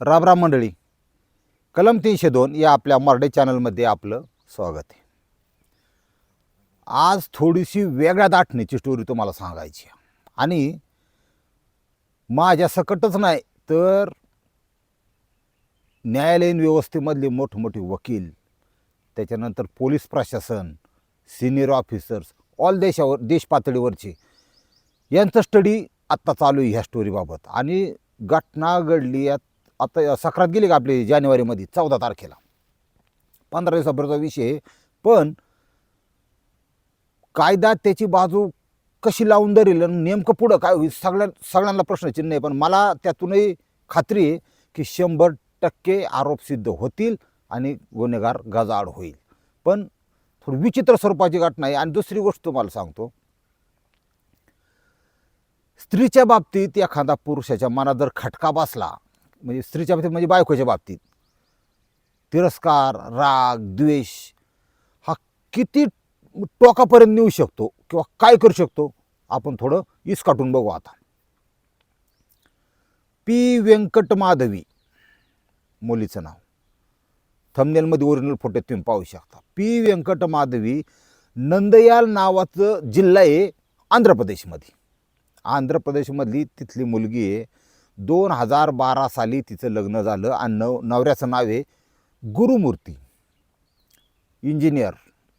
रामराम मंडळी. कलम तीनशे दोन या आपल्या मराठी चॅनलमध्ये आपलं स्वागत आहे. आज थोडीशी वेगळ्या दाटण्याची स्टोरी तुम्हाला सांगायची आणि माझ्या सकटच नाही तर न्यायालयीन व्यवस्थेमधले मोठमोठे वकील त्याच्यानंतर पोलीस प्रशासन सिनियर ऑफिसर्स ऑल देशावर देश पातळीवरचे यांचं स्टडी आत्ता चालू आहे ह्या स्टोरीबाबत आणि घटना घडली यात आता सक्रात गेली का आपली जानेवारीमध्ये चौदा तारखेला. पंधरा दिवसाभरचा विषय आहे. पण कायदा त्याची बाजू कशी लावून धरेल आणि नेमकं पुढं काय होईल सगळ्या सगळ्यांना प्रश्नचिन्ह आहे. पण मला त्यातूनही खात्री आहे की शंभर टक्के आरोप सिद्ध होतील आणि गुन्हेगार गजाआड होईल. पण थोडी विचित्र स्वरूपाची घटना आहे. आणि दुसरी गोष्ट तुम्हाला सांगतो. स्त्रीच्या बाबतीत एखादा पुरुषाच्या मनात जर खटका बसला म्हणजे स्त्रीच्या बाबतीत म्हणजे बायकोच्या बाबतीत. तिरस्कार राग द्वेष हा किती टोकापर्यंत नेऊ शकतो किंवा काय करू शकतो? आपण थोडं इसकाटून बघू आता. पी. व्यंकट माधवी मुलीचं नाव. थमनेलमध्ये ओरिजिनल फोटो तुम्ही पाहू शकता. पी. व्यंकट माधवी नंदयाल नावाचं जिल्हा आहे आंध्र प्रदेशमध्ये आंध्र प्रदेशमधली तिथली मुलगी आहे दोन हजार बारा साली तिचं लग्न झालं आणि नव नवऱ्याचं नाव आहे गुरुमूर्ती. इंजिनियर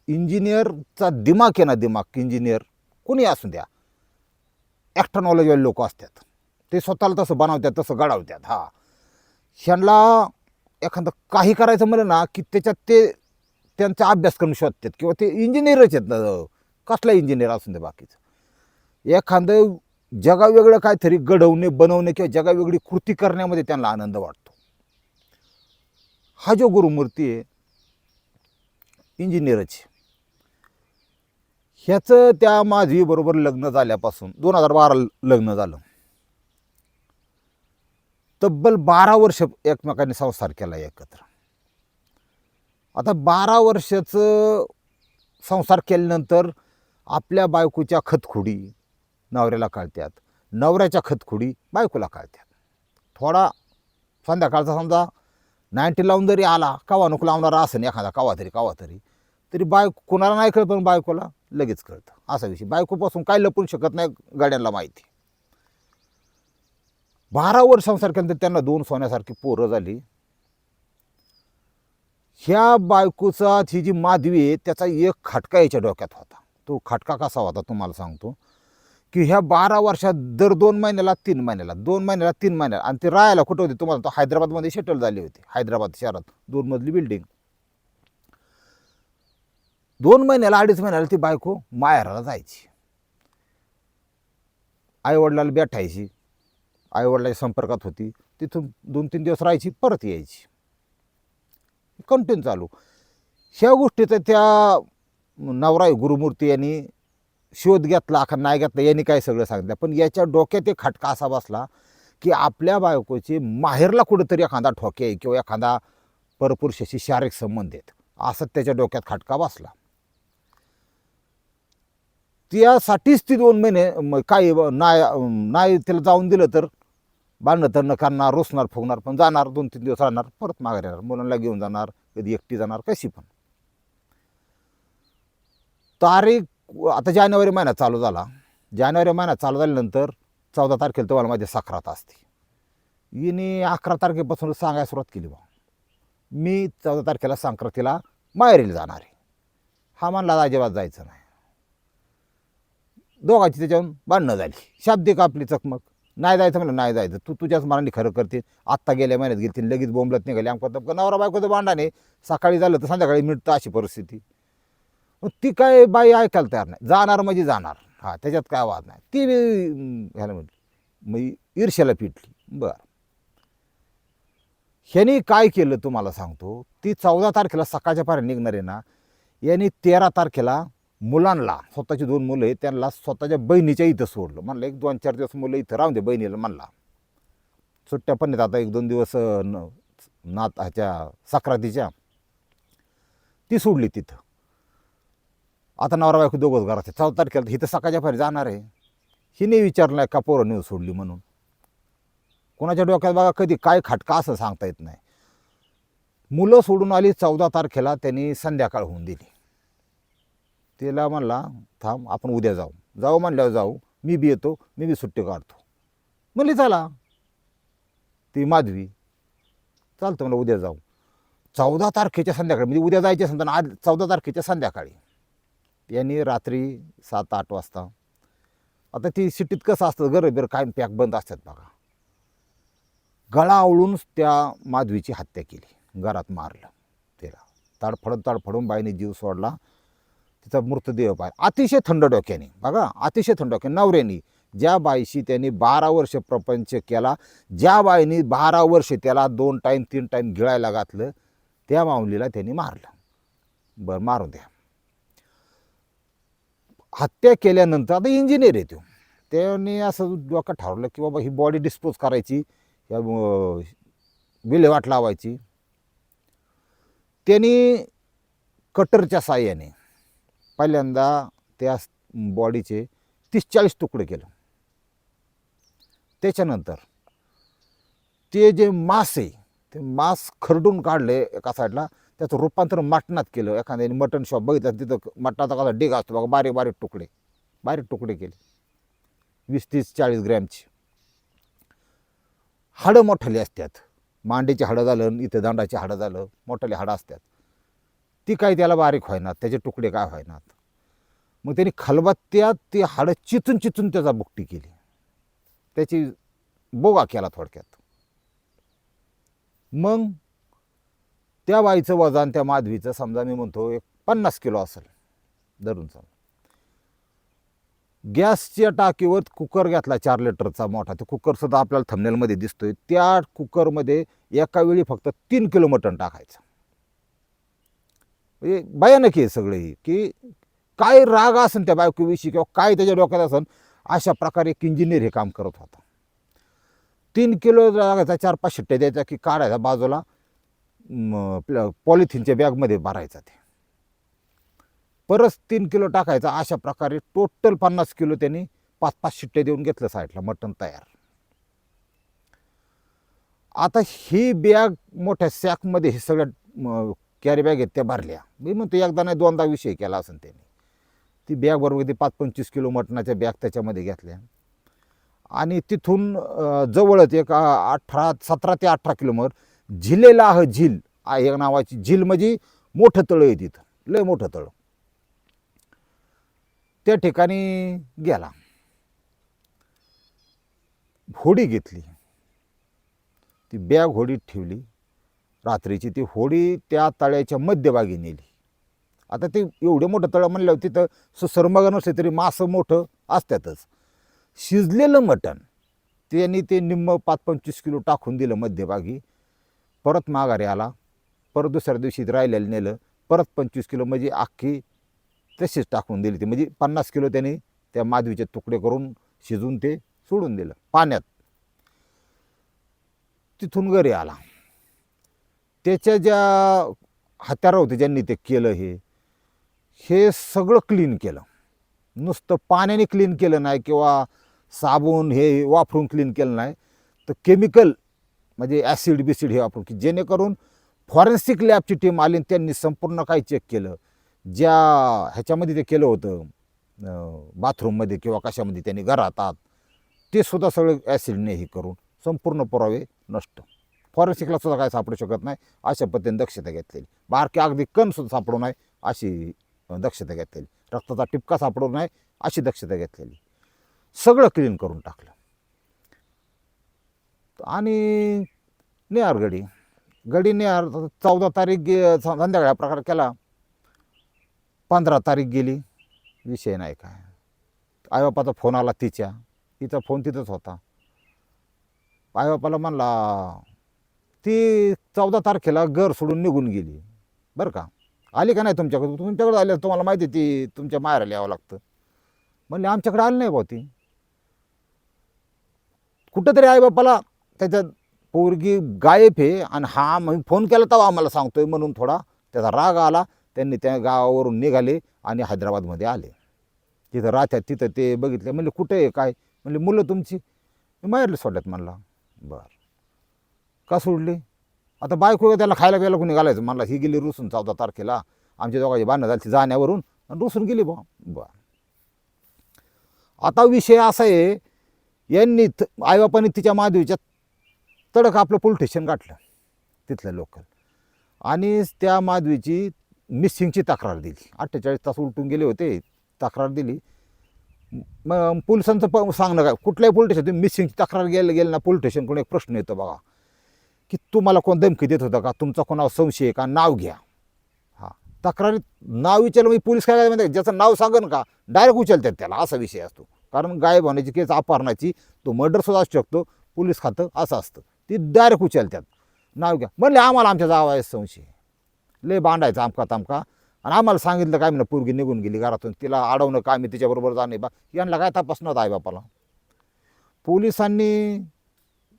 इंजिनियरचा दिमाग आहे ना दिमाग इंजिनियर कोणी असू द्या. ॲक्टनॉलॉजीवाले लोक असतात. ते स्वतःला तसं बनवतात तसं गडावतात हा. ह्यांना एखादं काही करायचं म्हणलं ना की त्याच्यात ते त्यांचा अभ्यासक्रम शोधतात किंवा ते इंजिनियरच आहेत ना कसला इंजिनियर असून दे बाकीचं. एखादं जगावेगळं काहीतरी घडवणे बनवणे किंवा जगावेगळी कृती करण्यामध्ये त्यांना आनंद वाटतो. हा जो गुरुमूर्ती आहे इंजिनियरच आहे. ह्याचं त्या माझीबरोबर लग्न झाल्यापासून दोन हजार बारा लग्न झालं. तब्बल बारा वर्ष एकमेकांनी संसार केला एकत्र. आता बारा वर्षाचं संसार केल्यानंतर आपल्या बायकोच्या खतखुडी नवऱ्याला काढतात नवऱ्याच्या खतखुडी बायकोला काढतात थोडा संध्याकाळचा समजा नाईन्टी लावून जरी आला कवा नको लावणारा असं एखादा कवा तरी कवा तरी तरी बायको कुणाला नाही कळत पण बायकोला लगेच कळतं. असा विषय. बायकोपासून काय लपू शकत नाही गाड्यांना माहिती. बारा वर्ष संसार केल्यानंतर त्यांना दोन सोन्यासारखी पोरं झाली. ह्या बायकोचा ही जी माधवी आहे त्याचा एक खटका याच्या डोक्यात होता. तो खटका कसा होता तुम्हाला सांगतो. की ह्या बारा वर्षात दर दोन महिन्याला तीन महिन्याला दोन महिन्याला तीन महिन्याला. आणि ते राहायला कुठं होते तुम्हाला तो हैदराबादमध्ये सेटल झाले होते हैदराबाद शहरात दोन मजली बिल्डिंग दोन महिन्याला अडीच महिन्याला ती बायको माहेराला जायची. आईवडिलाला भेटायची आईवडिलाच्या संपर्कात होती तिथून दोन तीन दिवस राहायची परत यायची. कंटिन्यू चालू. ह्या गोष्टीचं त्या नवराई गुरुमूर्ती यांनी शोध घेतला का नाही घेतला यांनी काय सगळं सांगितलं? पण याच्या डोक्यात एक खटका असा बसला की आपल्या बायकोचे माहेरला कुठंतरी एखादा ठोके आहे किंवा एखादा परपुरुषाशी शारीरिक संबंध आहेत. असं त्याच्या डोक्यात खटका बसला. त्यासाठीच ती दोन महिने काही नाही नाही तिला जाऊन दिलं तर बांधणं तर नकारणार करणार फुगणार पण जाणार दोन तीन दिवस राहणार परत माघारी येणार मुलांना घेऊन जाणार कधी एकटी जाणार कशी पण. तारीख आता जानेवारी महिना चालू झाला. जानेवारी महिना चालू झाल्यानंतर चौदा तारखेला तुम्हाला माझी साखरात असते. हिने अकरा तारखेपासून सांगायला सुरुवात केली बा. मी चौदा तारखेला संक्रांतीला माहेरीला जाणार आहे. हा म्हणला अजिबात जायचं नाही. दोघांची त्याच्यावरून भांडणं झाली. शाब्दिक आपली चकमक. नाही जायचं म्हणलं नाही जायचं. तू तुझ्याच मनाने खरं करते. आत्ता गेल्या महिन्यात गेली लगेच बोंबलत निघाली. आमका तमका नवरा बायकोचं भांडाने सकाळी झालं तर संध्याकाळी मिळतं अशी परिस्थिती. मग ती काय बाई ऐकायला तयार नाही. जाणार म्हणजे जाणार. हा त्याच्यात काय वाद नाही. ती ह्याला म्हटली मग ईर्ष्याला पिटली. बरं. ह्यानी काय केलं तुम्हाला सांगतो? ती चौदा तारखेला सकाळच्या पार निघणार आहे ना यांनी तेरा तारखेला मुलांना स्वतःची दोन मुलं आहेत त्यांना स्वतःच्या बहिणीच्या इथं सोडलं. म्हणलं एक दोन चार दिवस मुलं इथं राहून दे बहिणीला म्हणला. सुट्ट्या पण आहेत आता एक दोन दिवस न नात ह्याच्या सक्रांतीच्या. ती सोडली तिथं. आता नवरा बायको दोघंच घरात आहे चौदा तारखेला इथं सकाळच्या फारी जाणार आहे. हिने विचारलं का पोरं न्यूज सोडली म्हणून? कोणाच्या डोक्यात बघा कधी काय खटका असं सांगता येत नाही. मुलं सोडून आली चौदा तारखेला त्यांनी संध्याकाळ होऊन दिली. तिला म्हणला थांब आपण उद्या जाऊ. जाऊ म्हणल्यावर जाऊ. मी बी येतो मी बी सुट्टी काढतो. म्हणली चला. ती माधवी चालतं मला उद्या जाऊ. चौदा तारखेच्या संध्याकाळी म्हणजे उद्या जायचे समजा आज चौदा तारखेच्या संध्याकाळी. यांनी रात्री सात आठ वाजता आता ती सिटीत कसं असतं गरज बिर काय पॅक बंद असतात बघा. गळा आवळून त्या माधवीची हत्या केली घरात मारलं तिला ताडफडून ताडफडून बाईने जीव सोडला. तिचा मृतदेह पाय अतिशय थंड डोक्याने बघा अतिशय थंड डोक्याने नवऱ्यानी ज्या बाईशी त्यांनी बारा वर्ष प्रपंच केला ज्या बाईने बारा वर्ष त्याला दोन टाईम तीन टाईम गिळायला घातलं त्या माऊलीला त्यांनी मारलं. बरं मारून द्या. हत्या केल्यानंतर आता इंजिनियर आहे तो. त्यांनी असं डोकं ठरवलं की बाबा ही बॉडी डिस्पोज करायची या विल्हेवाट लावायची. त्यांनी कटरच्या साह्याने पहिल्यांदा त्या बॉडीचे तीस चाळीस तुकडे केलं. त्याच्यानंतर ते जे मास आहे ते मांस खरडून काढले एका साईडला त्याचं रूपांतर मटणात केलं. एखाद्याने मटण शॉप बघितलं तिथं मटणाचा कसा डिग असतो बघा बारीक बारीक तुकडे. बारीक तुकडे केले. वीस तीस चाळीस ग्रॅमचे. हाडं मोठाली असतात मांडीची हाडं झालं इथं दांडाची हाडं झालं मोठाली हाडं असतात ती काही त्याला बारीक व्हायनात त्याचे तुकडे काय व्हायनात? मग त्यांनी खलबत्त्यात ती हाडं चिचून चिचून त्याचा बुकटी केली. त्याची बोगा केला थोडक्यात. मग त्या बाईचं वजन त्या माधवीचं समजा मी म्हणतो एक पन्नास किलो असेल. धरून चाल. गॅसच्या टाकीवर कुकर घेतला चार लिटरचा मोठा. तो कुकरसुद्धा आपल्याला थंबनेलमध्ये दिसतोय. त्या कुकरमध्ये एका वेळी फक्त तीन किलो मटण टाकायचं. म्हणजे भयानक आहे सगळे की काय राग असेल त्या बायकोविषयी किंवा काय त्याच्या डोक्यात असेल अशा प्रकारे एक इंजिनियर हे काम करत होता. तीन किलो लागायचा चार पाच शिट्ट्या द्यायचा की काढायचा बाजूला म, आपल्या पॉलिथिनच्या बॅगमध्ये भरायचा ते. परत तीन किलो टाकायचा अशा प्रकारे टोटल पन्नास किलो त्यांनी पाच पाच शिट्टे देऊन घेतलं साईडला मटण तयार. आता ही बॅग मोठ्या सॅकमध्ये हे सगळ्या कॅरी बॅग आहेत त्या भरल्या. मी म्हणतो एकदा नाही दोनदा विषय केला असेल त्यांनी. ती बॅग बरोबर ती पाच पंचवीस किलो मटणाच्या बॅग त्याच्यामध्ये घेतल्या. आणि तिथून जवळच एक अठरा सतरा ते अठरा किलोमीटर झिलेला ह झील आहे नावाची झील म्हणजे मोठं तळं आहे तिथं. लय मोठं तळं. त्या ठिकाणी गेला. होडी घेतली. ती बॅग होडीत ठेवली. रात्रीची ती होडी त्या तळ्याच्या मध्यभागी नेली. आता ते एवढं मोठं तळं म्हणल्यावर तिथं सुसरमग नसले तरी मासं मोठं असतातच. शिजलेलं मटण. त्यांनी ते निम्म पाच पंचवीस किलो टाकून दिलं मध्यभागी. परत माघारी आला परत दुसऱ्या दिवशी राहिलेलं नेलं परत पंचवीस किलो म्हणजे अख्खी तशीच टाकून दिली ती. म्हणजे पन्नास किलो त्यांनी त्या माधवीचे तुकडे करून शिजून ते सोडून दिलं पाण्यात. तिथून घरी आला. त्याच्या ज्या हत्यारं होते ज्यांनी ते केलं हे हे सगळं क्लीन केलं. नुसतं पाण्याने क्लीन केलं नाही किंवा साबण हे वापरून क्लीन केलं नाही. तर केमिकल म्हणजे ॲसिड बिसिड हे वापरून की जेणेकरून फॉरेन्सिक लॅबची टीम आली आणि त्यांनी संपूर्ण काही चेक केलं. ज्या ह्याच्यामध्ये ते केलं होतं बाथरूममध्ये किंवा कशामध्ये त्यांनी घरात आत ते सुद्धा सगळं ॲसिडने हे करून संपूर्ण पुरावे नष्ट. फॉरेन्सिकला सुद्धा काय सापडू शकत नाही अशा पद्धतीने दक्षता घेतलेली. बारके अगदी कणसुद्धा सापडू नये अशी दक्षता घेतलेली. रक्ताचा टिपका सापडू नये अशी दक्षता घेतलेली. सगळं क्लीन करून टाकलं. आणि नेहार गडी. गडी नेहार चौदा तारीख गे संध्याकाळी हा प्रकार केला. पंधरा तारीख गेली. विषय नाही काय. आईबापाचा फोन आला तिच्या. तिचा फोन तिथंच होता. आईबापाला म्हणला ती चौदा तारखेला घर सोडून निघून गेली. बरं का. आली का नाही तुमच्याकडे? तुमच्याकडे आली तुम्हाला माहिती ती तुमच्या माहेराला यावं लागतं. म्हणले आमच्याकडे आली नाही भाऊ ती. कुठंतरी आईबापाला त्याच्यात पोरगी गायब आहे आणि हा मग फोन केला तेव्हा आम्हाला सांगतोय म्हणून थोडा त्याचा राग आला. त्यांनी त्या गावावरून निघाले आणि हैदराबादमध्ये आले. तिथं राहत्यात तिथं ते बघितले. म्हणले कुठे आहे? काय? म्हणजे मुलं तुमची. माहेरले सोडल्यात म्हणला. बरं. का सोडली? आता बायको त्याला खायला प्यायला कोणी घालायचं? म्हणला ही गेली रुसून चौदा तारखेला. आमच्या दोघांची बांधणं झाली जाण्यावरून आणि रुसून गेली बा बर. आता विषय असा आहे यांनी आईबापाने तिच्या माधवीच्या तडक आपलं पोलीस स्टेशन गाठलं तिथलं लोकल आणि त्या माधवीची मिसिंगची तक्रार दिली. अठ्ठेचाळीस तास उलटून गेले होते तक्रार दिली. मग पोलिसांचं प सांगणं काय? कुठल्याही पोलीस स्टेशन तुम्ही मिसिंगची तक्रार गेलं गेलं ना पोलीस स्टेशनकडून एक प्रश्न येतो बघा. की तुम्हाला कोण धमकी देत होता का? तुमचा कोणावर संशय आहे का? नाव घ्या. हां. तक्रारीत नाव विचारलं म्हणजे पोलीस काय माहिती ज्याचं नाव सांगन का? डायरेक्ट उचलतात त्याला. असा विषय असतो. कारण गायब होण्याची केस अपहरणाची तो मर्डरसुद्धा असू शकतो. पोलीस खातं असं असतं. ती डायरेक्ट उचलतात नाव घ्या. म्हणले आम्हाला आमच्या जावा संशय. लय बांधायचं आमका तामका. आणि आम्हाला सांगितलं काय म्हणलं पोरगी निघून गेली घरातून. तिला अडवणं काय मी तिच्याबरोबर जाणे बा. यांना काय तपासणार आहे बापाला? पोलिसांनी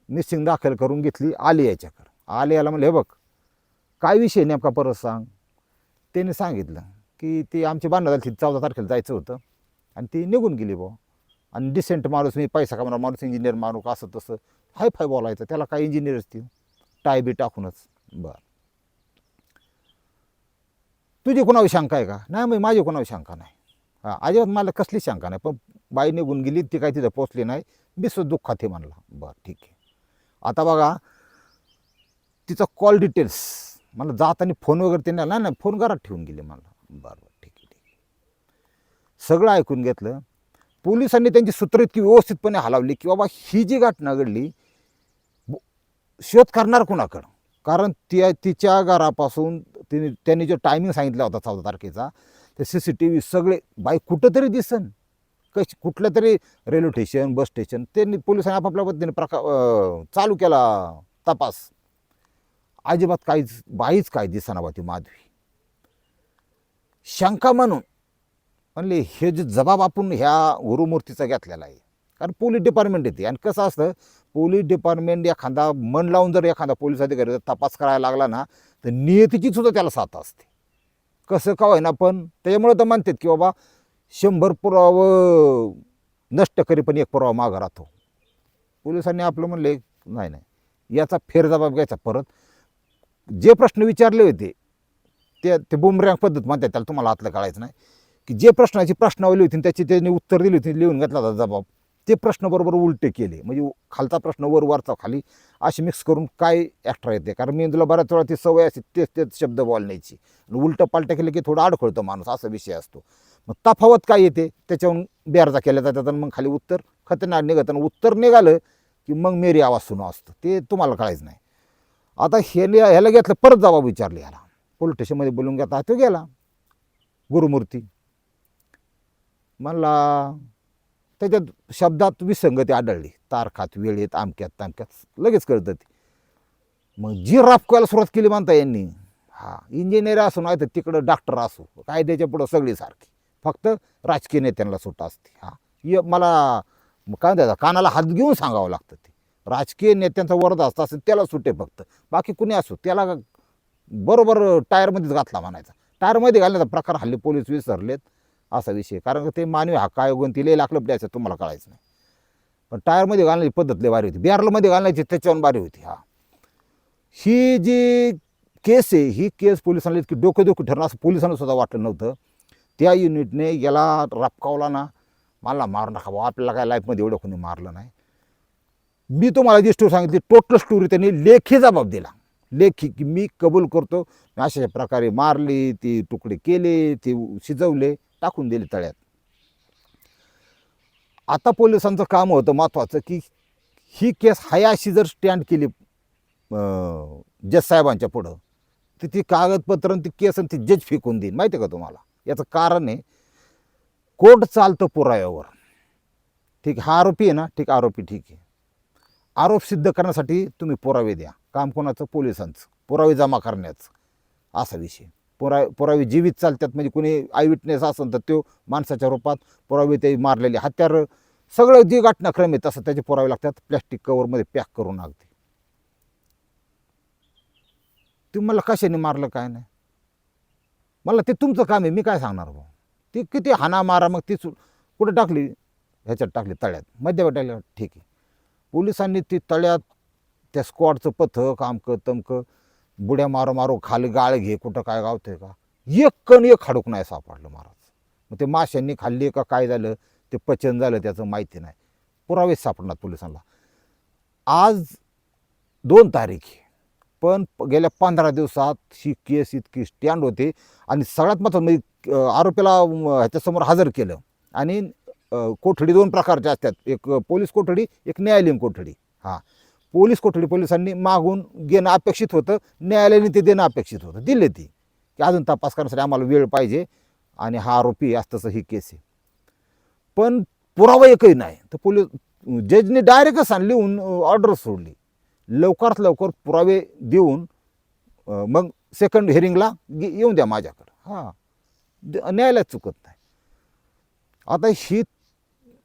मिसिंग दाखल करून घेतली आली याच्याकडं. आली याला म्हणलं हे बघ काय विषय नेमका परत सांग. त्याने सांगितलं की ती आमची बांधणं झाली चौदा तारखेला जायचं होतं. आणि ती निघून गेली बुवा. आणि डिसेंट माणूस मी पैसा कमवणार माणूस इंजिनियर माणूस असं तसं. हाय फाय बोलायचं त्याला काय इंजिनियर असतील? टाय बी टाकूनच. बरं. तुझी कोणावर शंका आहे का? नाही मग माझी कोणावर शंका नाही. हां अजिबात मला कसली शंका नाही पण बाई निघून गेली ती काय तिथं पोचली नाही मी सुद्धा दुःखात आहे म्हणला. बरं ठीक आहे. आता बघा तिचा कॉल डिटेल्स मला जाताना फोन वगैरे ते नाही नाही फोन घरात ठेवून गेले मला बरं बरं ठीक आहे ठीक आहे. सगळं ऐकून घेतलं. पोलिसांनी त्यांची सूत्र इतकी व्यवस्थितपणे हलावली की बाबा ही जी घटना घडली शोध करणार कुणाकडं? कारण ती तिच्या घरापासून तिने त्यांनी जो टायमिंग सांगितला होता चौदा तारखेचा ते सी सी टी व्ही सगळे बाई कुठंतरी दिसन. कश कुठलं तरी रेल्वे स्टेशन बस स्टेशन त्यांनी पोलिसांनी आपापल्या पद्धतीने प्रका चालू केला तपास. अजिबात काहीच बाईच काय दिसना बा ती माधवी. शंका म्हणून म्हणले हे जे जबाब आपण ह्या गुरुमूर्तीचा घेतलेला आहे कारण पोलीस डिपार्टमेंट येते. आणि कसं असतं पोलीस डिपार्टमेंट एखादा मन लावून जर एखादा पोलीस अधिकारी जर तपास करायला लागला ना तर नियतीची सुद्धा त्याला साथ असते. कसं का होईना पण त्याच्यामुळे तर मानतात की बाबा शंभर पुरावं नष्ट करी पण एक पुरावा मागं राहतो. पोलिसांनी आपलं म्हणले नाही नाही याचा फेरजबाब घ्यायचा परत. जे प्रश्न विचारले होते ते ते बुमरँग पद्धत म्हणतात त्याला तुम्हाला हातलं काढायचं नाही. की जे प्रश्नाची प्रश्नावली होती त्याची त्यांनी उत्तर दिली होती लिहून घेतला होता जबाब. ते प्रश्न बरोबर उलटे केले. म्हणजे खालचा प्रश्न वर वरचा खाली असे मिक्स करून काय एक्स्ट्रा येते? कारण मेंदूला बऱ्याच वेळा ती सवय असते तेच तेच शब्द बोलण्याची. आणि उलटं पालटं केलं की थोडं अडखळतो माणूस असा विषय असतो. मग तफावत काय येते? त्याच्यावरून बेरजा केल्या जातात आणि मग खाली उत्तर खतरनाक निघत. आणि उत्तर निघालं की मग मेरी आवाज सुनो असतं. ते तुम्हाला कळायचं नाही. आता ह्याने ह्याला घेतलं परत जबाब विचारले ह्याला पोलीस स्टेशनमध्ये बोलून घेता तो गेला. गुरुमूर्ती. म्हणला त्याच्यात शब्दात विसंगती आढळली. तारखात वेळेत आमक्यात तामक्यात लगेच कळतं ते. मग जी राफकायला सुरुवात केली म्हणता यांनी हा इंजिनियर असो नाही तर तिकडं डॉक्टर असो कायद्याच्या पुढं सगळी सारखी. फक्त राजकीय नेत्यांना सुट्टा असते. हा य मला काय द्यायचं कानाला हात घेऊन सांगावं लागतं ते. राजकीय नेत्यांचा वरद असता असेल त्याला सुटे फक्त. बाकी कुणी असो त्याला बरोबर टायरमध्येच घातला म्हणायचा. टायरमध्ये घालण्याचा प्रकार हल्ली पोलीस विसरलेत. असा विषय. कारण ते मानवी हक्क आयोगन तिले लाखलं द्यायचं तुम्हाला कळायचं नाही. पण टायरमध्ये घालण्याची पद्धत लय भारी होती. बॅरलमध्ये घालण्याची त्याच्यावर भारी होती हा. ही जी केस आहे ही केस पोलिसांना इतकी डोकेदुखी ठरणं असं पोलिसांना सुद्धा वाटलं नव्हतं. त्या युनिटने याला रापकावला ना मला मारू नका भाऊ आपल्याला काय लाईफमध्ये एवढं कोणी मारलं नाही. मी तुम्हाला जी स्टोरी सांगितली टोटल स्टोरी त्यांनी लेखी जबाब दिला. लेखी की मी कबूल करतो मी अशा प्रकारे मारली ती तुकडे केले ते शिजवले. टाकून दिले तळ्यात. आता पोलिसांचं काम होतं महत्त्वाचं की ही केस हयाशी जर स्टँड केली जज साहेबांच्या पुढं तर ती कागदपत्र ती केस आणि ती जज फेकून देईन. माहिती आहे का तुम्हाला? याचं कारण आहे कोर्ट चालतं पुराव्यावर. ठीक आहे हा आरोपी आहे ना? ठीक आरोपी ठीक आहे. आरोप सिद्ध करण्यासाठी तुम्ही पुरावे द्या. काम कोणाचं? पोलिसांचं. पुरावे जमा करण्याचं. असा विषय. पुरा पुरावे जीवित चालतात म्हणजे कोणी आय विटनेस असेल तर तो माणसाच्या रूपात पुरावे ते मारलेले हत्यार सगळं जे घटनाक्रम आहे तसं त्याचे पुरावे लागतात. प्लॅस्टिक कवरमध्ये पॅक करून अगदी. तुम्ही मला कशाने मारलं काय नाही? मला ते तुमचं काम आहे मी काय सांगणार भाऊ? ती किती हाना मारा मग ती कुठं टाकली? ह्याच्यात टाकली तळ्यात. मध्य टाकली ठीक आहे. पोलिसांनी ती तळ्यात त्या स्क्वॉडचं पथक आमकं तमकं बुड्या मारो मारो खाली गाळ घे कुठं काय गावतंय का? एक कण एक हाडूक नाही सापडलं महाराज. मग ते माशांनी खाल्ली का काय झालं? ते पचन झालं त्याचं माहिती नाही. पुरावेच सापडणार पोलिसांना. आज दोन तारीख आहे. पण गेल्या पंधरा दिवसात ही केस इतकी स्टँड होते आणि सगळ्यात महत्त्वाचं म्हणजे आरोपीला ह्याच्यासमोर हजर केलं. आणि कोठडी दोन प्रकारच्या असतात. एक पोलीस कोठडी एक न्यायालयीन कोठडी. हां. पोलीस कोठडी पोलिसांनी मागून घेणं अपेक्षित होतं. न्यायालयाने ते देणं अपेक्षित होतं. दिले ती. की अजून तपास करण्यासाठी आम्हाला वेळ पाहिजे आणि हा आरोपी असतंच ही केस आहे. पण पुरावा एकही नाही. तर पोलीस जजने डायरेक्टच सांग लिहून ऑर्डर सोडली. लवकरात लवकर पुरावे देऊन मग सेकंड हिअरिंगला येऊन द्या माझ्याकडं. हां. द- न्यायालयात चुकत नाही. आता ही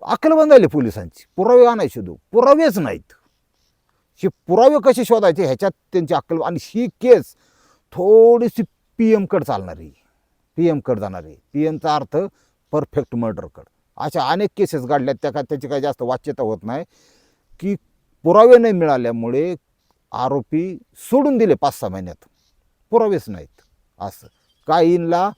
अकलबंद झाली पोलिसांची. पुरावे आणायचे शोधू पुरावेच नाहीत. हे पुरावे कसे शोधायचे ह्याच्यात त्यांची अक्कल आणि ही केस थोडीशी पी एमकडे चालणारी. पी एमकडे जाणारी. पी एमचा अर्थ परफेक्ट मर्डरकड अशा अनेक केसेस घडल्यात त्या का त्याची काही जास्त वाच्यता होत नाही. की पुरावे नाही मिळाल्यामुळे आरोपी सोडून दिले पाच सहा महिन्यात. पुरावेच नाहीत. असं. काहींना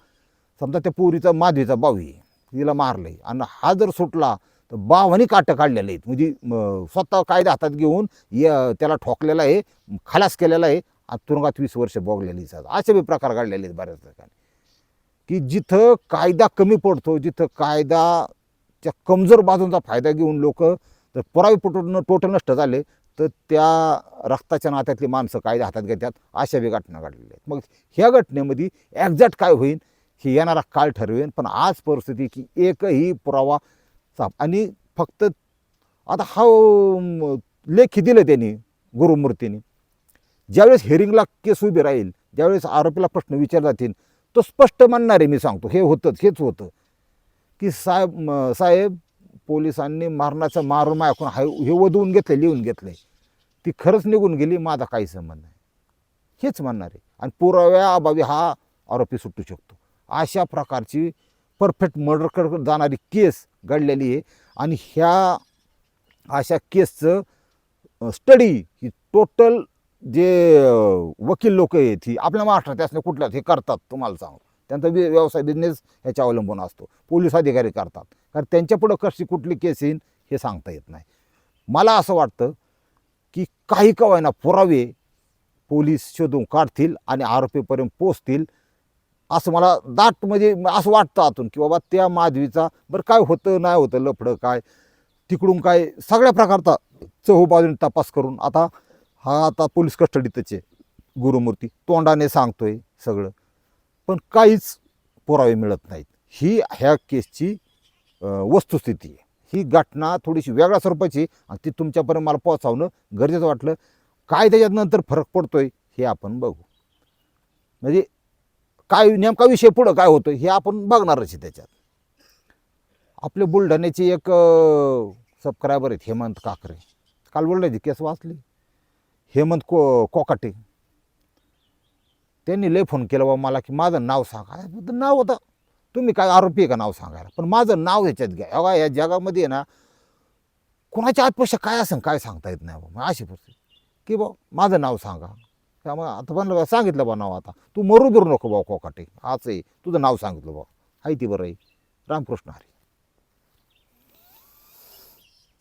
समजा त्या पुरीचा माधवीचा बावी तिला मारलंय. आणि हा जर सुटला बावानी काटं काढलेले आहेत. म्हणजे स्वतः कायदा हातात घेऊन य- त्याला ठोकलेला आहे खलास केलेला आहे आणि तुरुंगात वीस वर्ष बोगलेली असे बी प्रकार काढलेले आहेत बऱ्याच ठिकाणी. की जिथं कायदा कमी पडतो जिथं कायदाच्या कमजोर बाजूंचा फायदा घेऊन लोक जर पुरावे पटून टोटल नष्ट झाले तर त्या रक्ताच्या नात्यातली माणसं कायदा हातात घेतात अशा बी घटना घडलेल्या आहेत. मग ह्या घटनेमध्ये एक्झॅक्ट काय होईल हे येणारा काळ ठरवेन पण आज परिस्थिती की एकही पुरावा साप. आणि फक्त आता हा लेखी दिलं त्यांनी गुरुमूर्तीने. ज्यावेळेस हेरिंगला केस उभी राहील ज्यावेळेस आरोपीला प्रश्न विचार जातील तो स्पष्ट मानणार आहे मी सांगतो. हे होतंच हेच होतं. की साहेब साहेब पोलिसांनी मारण्याचं मारून ऐकून हाय हे वधवून घेतलं लिहून घेतलंय. ती खरंच निघून गेली माझा काही संबंध नाही. हेच म्हणणार आहे आणि पुराव्या अभावी हा आरोपी सुटू शकतो. अशा प्रकारची परफेक्ट मर्डरकडे जाणारी केस घडलेली आहे. आणि ह्या अशा केसचं स्टडी ही टोटल जे वकील लोक आहेत ही आपल्या महाराष्ट्रात असणे कुठल्याच हे करतात तुम्हाला सांग. त्यांचा बि व्यवसाय बिझनेस ह्याच्या अवलंबून असतो. पोलीस अधिकारी करतात. कारण त्यांच्यापुढं कशी कुठली केस येईल हे सांगता येत नाही. मला असं वाटतं की काही कवायना पुरावे पोलीस शोधून काढतील आणि आरोपीपर्यंत पोचतील असं मला दाट म्हणजे असं वाटतं आतून की बाबा त्या माधवीचा बरं काय होतं नाही होतं लफडं काय तिकडून काय सगळ्या प्रकारचा चहूबाजूने तपास करून आता हा आता पोलीस कस्टडीतच आहे गुरुमूर्ती तोंडाने सांगतोय सगळं. पण काहीच पुरावे मिळत नाहीत. ही ह्या केसची वस्तुस्थिती आहे. ही घटना थोडीशी वेगळ्या स्वरूपाची आणि ती तुमच्यापर्यंत मला पोहोचवणं गरजेचं वाटलं. काय त्याच्यात नंतर फरक पडतोय हे आपण बघू. म्हणजे काय नेमका विषय पुढं काय होतं हे आपण बघणारच आहे त्याच्यात. आपले बुलढाण्याचे एक सबस्क्रायबर आहेत हेमंत काकरे. काल बुलढाण्याची केस वाचली. हेमंत को कोकाटे. त्यांनी लय फोन केला बा मला की माझं नाव सांगा. नाव होतं तुम्ही काय आरोपी आहे का नाव सांगायला? पण माझं नाव ह्याच्यात घ्या. अगा या जगामध्ये आहे ना कोणाच्या आतपेक्षा काय असेल काय सांगता येत नाही बाबा. मग अशी परिस्थिती. की बा माझं नाव सांगा. त्यामुळे आता पण सांगितलं बा नाव आता. तू मरू बिरू नको बा कोकाटे. आज आहे. तुझं नाव सांगितलं बा आहे ती बरं आहे. रामकृष्ण हरी.